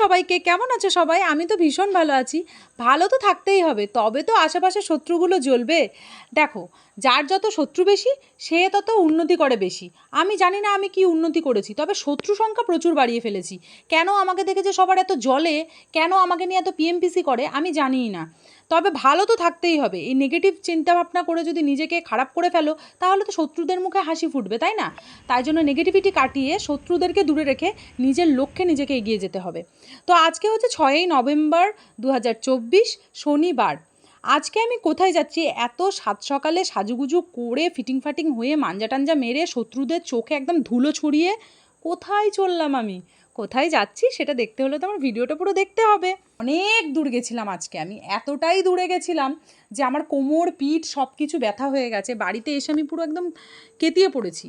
সবাইকে। কেমন আছে সবাই? আমি তো ভীষণ ভালো আছি। ভালো তো থাকতেই হবে, তবে তো আশেপাশে শত্রুগুলো জ্বলবে। দেখো, যার যত শত্রু বেশি, সে তত উন্নতি করে বেশি। আমি জানি না আমি কি উন্নতি করেছি, তবে শত্রু সংখ্যা প্রচুর বাড়িয়ে ফেলেছি। কেন আমাকে দেখে যে সবার এত জলে কেন আমাকে নিয়ে এত পিএমপিসি করে? আমি জানিই না। তবে ভালো তো থাকতেই হবে। এই নেগেটিভ চিন্তাভাবনা করে যদি নিজেকে খারাপ করে ফেলো, তাহলে তো শত্রুদের মুখে হাসি ফুটবে, তাই না? তাই জন্য নেগেটিভিটি কাটিয়ে শত্রুদেরকে দূরে রেখে নিজের লক্ষ্যে নিজেকে এগিয়ে যেতে হবে। তো আজকে হচ্ছে ছয়ই নভেম্বর দু হাজার চব্বিশ, শনিবার। আজকে আমি কোথায় যাচ্ছি? এত সাত সকালে সাজুগুজু করে ফিটিং ফাটিং হয়ে মাঞ্জা টাঞ্জা মেরে শত্রুদের চোখে একদম ধুলো ছড়িয়ে কোথায় চললাম আমি? কোথায় যাচ্ছি সেটা দেখতে হলে তো আমার ভিডিওটা পুরো দেখতে হবে। অনেক দূর গেছিলাম আজকে, আমি এতটাই দূরে গেছিলাম যে আমার কোমর, পিঠ সব কিছু ব্যথা হয়ে গেছে, বাড়িতে এসে আমি পুরো একদম কেতিয়ে পড়েছি।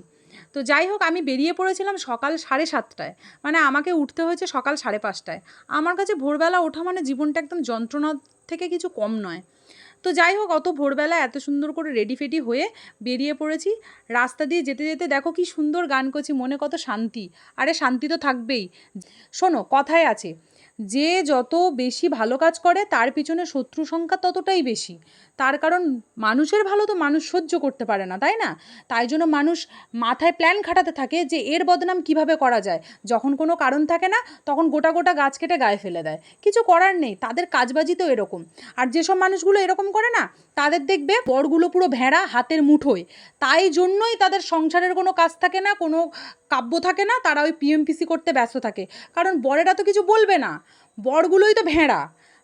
তো যাই হোক, আমি বেরিয়ে পড়েছিলাম সকাল সাড়ে সাতটায় মানে আমাকে উঠতে হয়েছে সকাল সাড়ে পাঁচটায়। আমার কাছে ভোরবেলা ওঠা মানে জীবনটা একদম যন্ত্রণা থেকে কিছু কম নয়। তো যাই হোক, অত ভোরবেলা এত সুন্দর করে রেডি ফেডি হয়ে বেরিয়ে পড়েছি। রাস্তা দিয়ে যেতে যেতে দেখো কি সুন্দর গান করছি, মনে কত শান্তি। আরে শান্তি তো থাকবেই। শোনো, কথায় আছে, যে যত বেশি ভালো কাজ করে, তার পিছনে শত্রু সংখ্যা ততটাই বেশি। তার কারণ মানুষের ভালো তো মানুষ সহ্য করতে পারে না, তাই না? তাই জন্য মানুষ মাথায় প্ল্যান খাটাতে থাকে যে এর বদনাম কীভাবে করা যায়। যখন কোনো কারণ থাকে না, তখন গোটা গোটা গাছ কেটে গায়ে ফেলে দেয়। কিছু করার নেই, তাদের কাজবাজি তো এরকম। আর যেসব মানুষগুলো এরকম করে না, তাদের দেখবে বরগুলো পুরো ভেড়া হাতের মুঠোয়। তাই জন্যই তাদের সংসারের কোনো কাজ থাকে না, কোনো কাব্য থাকে না, তারা ওই পিএমপিসি করতে ব্যস্ত থাকে। কারণ বরেরা তো কিছু বলবে না, বরগুলোই তো ভেড়া।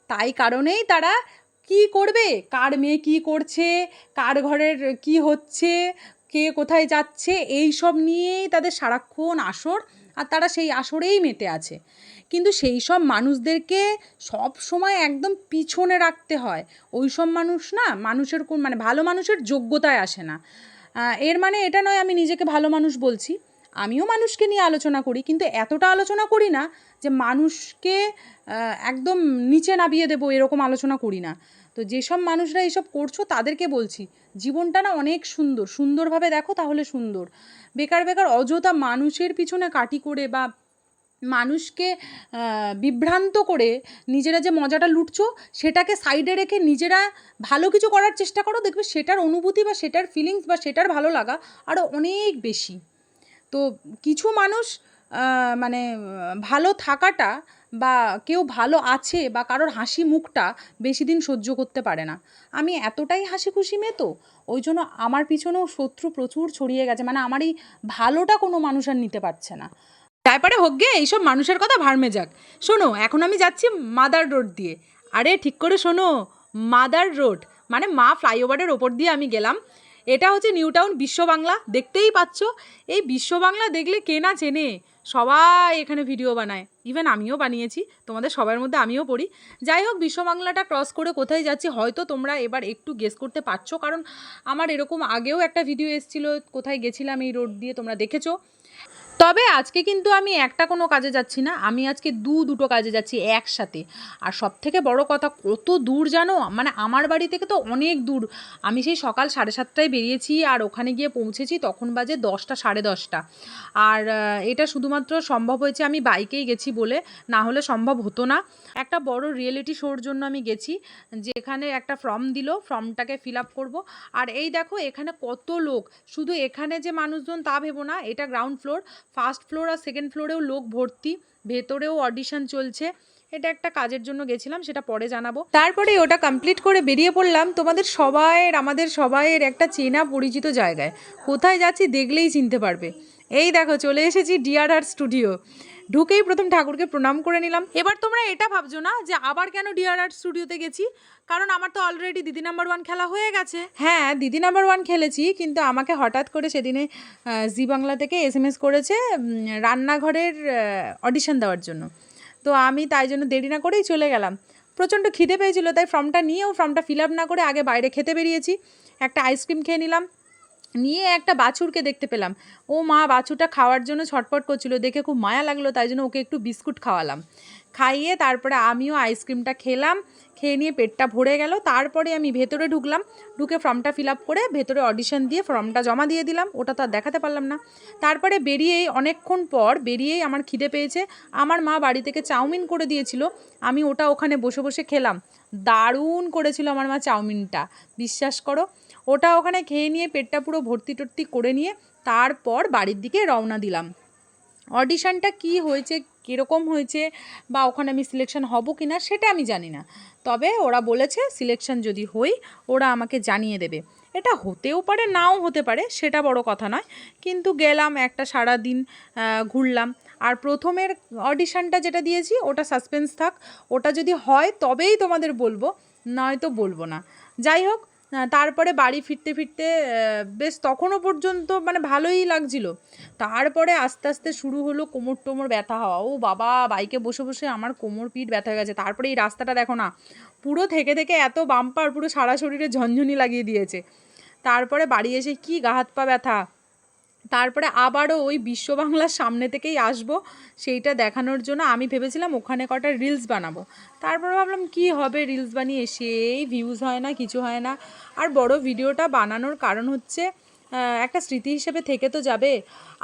তাই কারণেই তারা কি করবে? কার মেয়ে কি করছে? কার ঘরের কি হচ্ছে? কে কোথায় যাচ্ছে? এই সব নিয়েই তাদের সারাক্ষণ আসর, আর তারা সেই আসরেই মেতে আছে। কিন্তু সেই সব মানুষদেরকে সব সময় একদম পিছনে রাখতে হয়। ওই সব মানুষ না, মানুষের কোন মানে ভালো মানুষের যোগ্যতায় আসে না। এর মানে এটা নয় আমি নিজেকে ভালো মানুষ বলছি। আমিও মানুষকে নিয়ে আলোচনা করি, কিন্তু এতটা আলোচনা করি না যে মানুষকে একদম নিচে নামিয়ে দেবো, এরকম আলোচনা করি না। তো যেসব মানুষরা এইসব করছ, তাদেরকে বলছি, জীবনটা না অনেক সুন্দর, সুন্দরভাবে দেখো তাহলে সুন্দর। বেকার বেকার, অযথা মানুষের পিছনে কাটি করে বা মানুষকে বিভ্রান্ত করে নিজেরা যে মজাটা লুটছো, সেটাকে সাইডে রেখে নিজেরা ভালো কিছু করার চেষ্টা করো, দেখবে সেটার অনুভূতি বা সেটার ফিলিংস বা সেটার ভালো লাগা আরও অনেক বেশি। তো কিছু মানুষ মানে ভালো থাকাটা বা কেউ ভালো আছে বা কারোর হাসি মুখটা বেশি দিন সহ্য করতে পারে না। আমি এতটাই হাসি খুশি মেয়ে তো, ওই জন্য আমার পিছনেও শত্রু প্রচুর ছড়িয়ে গেছে মানে আমার এই ভালোটা কোনো মানুষ আর নিতে পারছে না। তারপরে হোক গে, এইসব মানুষের কথা ভারমে যাক শোনো, এখন আমি যাচ্ছি মাদার রোড দিয়ে। আরে ঠিক করে শোনো, মাদার রোড মানে মা ফ্লাইওভারের ওপর দিয়ে আমি গেলাম। এটা হচ্ছে নিউ টাউন বিশ্ব বাংলা দেখতেই পাচ্ছ। এই বিশ্ব বাংলা দেখলে কে না চেনে? সবাই এখানে ভিডিও বানায়। ইভেন আমিও বানিয়েছি, তোমাদের সবার মধ্যে আমিও পড়ি। যাই হোক বিশ্ব বাংলাটা ক্রস করে কোথায় যাচ্ছি, হয়তো তোমরা এবার একটু গেস করতে পারছ, কারণ আমার এরকম আগেও একটা ভিডিও এসেছিল, কোথায় গেছিলাম এই রোড দিয়ে তোমরা দেখেছ। তবে আজকে কিন্তু আমি একটা কোনো কাজে যাচ্ছি না, আমি আজকে দু দুটো কাজে যাচ্ছি একসাথে। আর সব থেকে বড় কথা, কত দূর জানো? মানে আমার বাড়ি থেকে তো অনেক দূর। আমি সেই সকাল সাড়ে সাতটায় বেরিয়েছি আর ওখানে গিয়ে পৌঁছেছি তখন বাজে দশটা, সাড়ে দশটা। আর এটা শুধুমাত্র সম্ভব হয়েছে আমি বাইকেই গেছি বলে, না হলে সম্ভব হতো না। একটা বড় রিয়েলিটি শোর জন্য আমি গেছি, যেখানে একটা ফর্ম দিল ফর্মটাকে ফিল আপ করব। আর এই দেখো, এখানে কত লোক। শুধু এখানে যে মানুষজন তা ভেবো না, এটা গ্রাউন্ড ফ্লোর ফার্স্ট ফ্লোর আর সেকেন্ড ফ্লোরেও লোক ভর্তি, ভেতরেও অডিশন চলছে। এটা একটা কাজের জন্য গেছিলাম, সেটা পরে জানাব। তারপরে ওটা কমপ্লিট করে বেরিয়ে পড়লাম তোমাদের সবাইয়ের, আমাদের সবাইয়ের একটা চেনা পরিচিত জায়গায়। কোথায় যাচ্ছি দেখলেই চিনতে পারবে। এই দেখো, চলে এসেছি ডিআরআর স্টুডিও ঢুকেই প্রথম ঠাকুরকে প্রণাম করে নিলাম। এবার তোমরা এটা ভাবছ না যে আবার কেন ডিআরআর স্টুডিওতে গেছি? কারণ আমার তো অলরেডি দিদি নাম্বার ওয়ান খেলা হয়ে গেছে। হ্যাঁ দিদি নাম্বার ওয়ান খেলেছি, কিন্তু আমাকে হঠাৎ করে সেদিনে জি বাংলা থেকে এস এম এস করেছে রান্নাঘরের অডিশন দেওয়ার জন্য। তো আমি তাই জন্য দেরি না করেই চলে গেলাম। প্রচণ্ড খিদে পেয়েছিল, তাই ফর্মটা নিয়েও ফর্মটা ফিল আপ না করে আগে বাইরে খেতে বেরিয়েছি। একটা আইসক্রিম খেয়ে নিলাম। নিয়ে একটা বাছুরকে দেখতে পেলাম। ও মা বাছুরটা খাওয়ার জন্য ছটপট করছিল, দেখে খুব মায়া লাগল, তাই জন্য ওকে একটু বিস্কুট খাওয়ালাম। খাইয়ে তারপরে আমিও আইসক্রিমটা খেলাম, খেয়ে নিয়ে পেটটা ভরে গেল। তারপরে আমি ভেতরে ঢুকলাম, ঢুকে ফর্মটা ফিল আপ করে ভেতরে অডিশন দিয়ে ফর্মটা জমা দিয়ে দিলাম, ওটা তো আর দেখাতে পারলাম না। তারপরে বেরিয়েই অনেকক্ষণ পর বেরিয়েই আমার খিদে পেয়েছে, আমার মা বাড়ি থেকে চাউমিন করে দিয়েছিল, আমি ওটা ওখানে বসে বসে খেলাম। দারুণ করেছিল আমার মা চাউমিনটা, বিশ্বাস করো। ওটা ওখানে খেয়ে নিয়ে পেটটা পুরো ভর্তি টর্তি করে নিয়ে তারপর বাড়ির দিকে রওনা দিলাম। অডিশানটা কি হয়েছে, কীরকম হয়েছে বা ওখানে আমি সিলেকশন হব কি না সেটা আমি জানি না। তবে ওরা বলেছে সিলেকশন যদি হই, ওরা আমাকে জানিয়ে দেবে। এটা হতেও পারে, নাও হতে পারে, সেটা বড় কথা নয়। কিন্তু গেলাম একটা সারা দিন ঘুরলাম। আর প্রথমের অডিশানটা যেটা দিয়েছি, ওটা সাসপেন্স থাক। ওটা যদি হয় তবেই তোমাদের বলব, নয়তো বলব না। যাই হোক তারপরে বাড়ি ফিরতে ফিরতে বেশ তখনও পর্যন্ত মানে ভালোই লাগছিল। তারপরে আস্তে আস্তে শুরু হলো কোমর টোমর ব্যথা হওয়া। ও বাবা, বাইকে বসে বসে আমার কোমর পিঠ ব্যথা গেছে। তারপরে এই রাস্তাটা দেখো না, পুরো থেকে থেকে এত বাম্পার পুরো সারা শরীরে ঝনঝনি লাগিয়ে দিয়েছে। তারপরে বাড়ি এসে কি গা হাত পা ব্যথা তারপরে আবারও ওই বিশ্ব বাংলার সামনে থেকেই আসব সেইটা দেখানোর জন্য। আমি ভেবেছিলাম ওখানে কটা রিলস বানাবো। তারপরে ভাবলাম, কি হবে রিলস বানিয়ে? সেই ভিউজ হয় না, কিছু হয় না। আর বড় ভিডিওটা বানানোর কারণ হচ্ছে একটা স্মৃতি হিসেবে থেকে তো যাবে।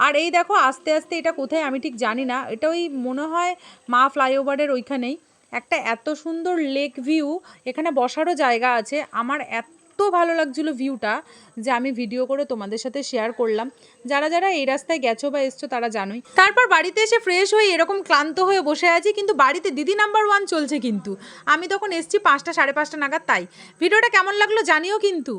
আর এই দেখো, আস্তে আস্তে এটা কোথায় আমি ঠিক জানি না। এটা ওই মনে হয় মা ফ্লাইওভারের ওইখানেই। একটা এত সুন্দর লেক ভিউ এখানে বসারও জায়গা আছে। আমার এত ভালো লাগছিল ভিউটা যে আমি ভিডিও করে তোমাদের সাথে শেয়ার করলাম। যারা যারা এই রাস্তায় গেছো বা এসছো তারা জানোই। তারপর বাড়িতে এসে ফ্রেশ হয়ে এরকম ক্লান্ত হয়ে বসে আছি, কিন্তু বাড়িতে দিদি নাম্বার ওয়ান চলছে কিন্তু। আমি তখন এসছি পাঁচটা সাড়ে পাঁচটা নাগাদ, তাই। ভিডিওটা কেমন লাগল জানিও কিন্তু।